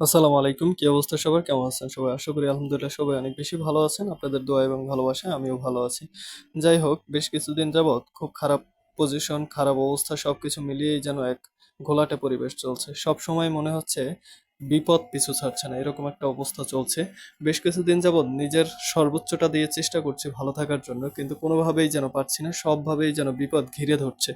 আসসালামু আলাইকুম। কি অবস্থা সবার? কেমন আছেন সবাই? আশা করি আলহামদুলিল্লাহ সবাই অনেক বেশি ভালো আছেন। আপনাদের দোয়া এবং ভালোবাসায় আমিও ভালো আছি। যাই হোক, বেশ কিছুদিন যাবৎ খুব খারাপ পজিশন খারাপ অবস্থা সবকিছু মিলিয়েই যেন এক ঘোলাটে পরিবেশ চলছে। সব সময় মনে হচ্ছে বিপদ পিছু ছাড়ছে না, এরকম একটা অবস্থা চলছে। বেশ কিছুদিন যাবৎ নিজের সর্বোচ্চটা দিয়ে চেষ্টা করছি ভালো থাকার জন্য, কিন্তু কোনোভাবেই যেন পারছি না, সবভাবেই যেন বিপদ ঘিরে ধরছে।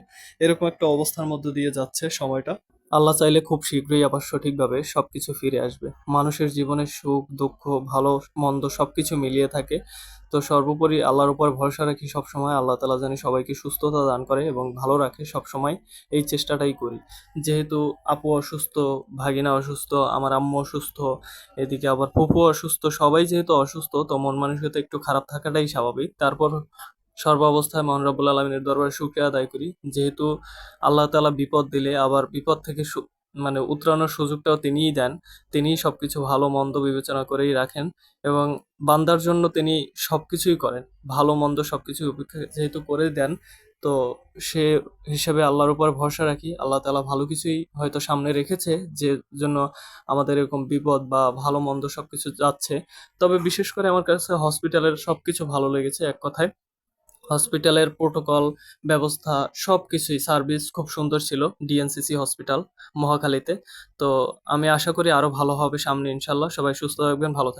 এরকম একটা অবস্থার মধ্য দিয়ে যাচ্ছে সময়টা। আল্লাহ চাইলে খুব শীঘ্রই আবার সঠিকভাবে সবকিছু ফিরে আসবে। মানুষের জীবনে সুখ, দুঃখ, ভালো, মন্দ সবকিছু মিলিয়ে থাকে। তো সর্বোপরি আল্লাহর উপর ভরসা রাখি সবসময়। আল্লাহ তালা জানি সবাইকে সুস্থতা দান করে এবং ভালো রাখে সবসময়। এই চেষ্টাটাই করি। যেহেতু আপু অসুস্থ, ভাগিনা অসুস্থ, আমার আম্মু অসুস্থ, এদিকে আবার ফুপু অসুস্থ, সবাই যেহেতু অসুস্থ, তো মন মানসিকতা একটু খারাপ থাকাটাই স্বাভাবিক। তারপর সর্বাবস্থায় মহান রব্বুল আলমিনের দরবারে শুকরিয়া আদায় করি যেহেতু আল্লাহ তাআলা বিপদ দিলে আবার বিপদ থেকে মানে উতরানোর সুযোগটাও তিনিই দেন। তিনিই সবকিছু ভালো মন্দ বিবেচনা করেই রাখেন এবং বান্দার জন্য তিনি সবকিছুই করেন। ভালো মন্দ সবকিছু উপেক্ষা যেহেতু করে দেন, তো সে হিসেবে আল্লাহর উপর ভরসা রাখি। আল্লাহ তাআলা ভালো কিছুই হয়তো সামনে রেখেছে যে জন্য আমাদের এরকম বিপদ বা ভালো মন্দ সবকিছু যাচ্ছে। তবে বিশেষ করে আমার কাছে হসপিটালের সবকিছু ভালো লেগেছে এক কথায়। হসপিটালের প্রোটোকল, ব্যবস্থা সব কিছুই সার্ভিস খুব সুন্দর ছিল ডিএনসিসি হসপিটাল মহাখালীতে। তো আমি আশা করি আরও ভালো হবে সামনে ইনশাল্লাহ সবাই সুস্থ থাকবেন, ভালো থাকবেন।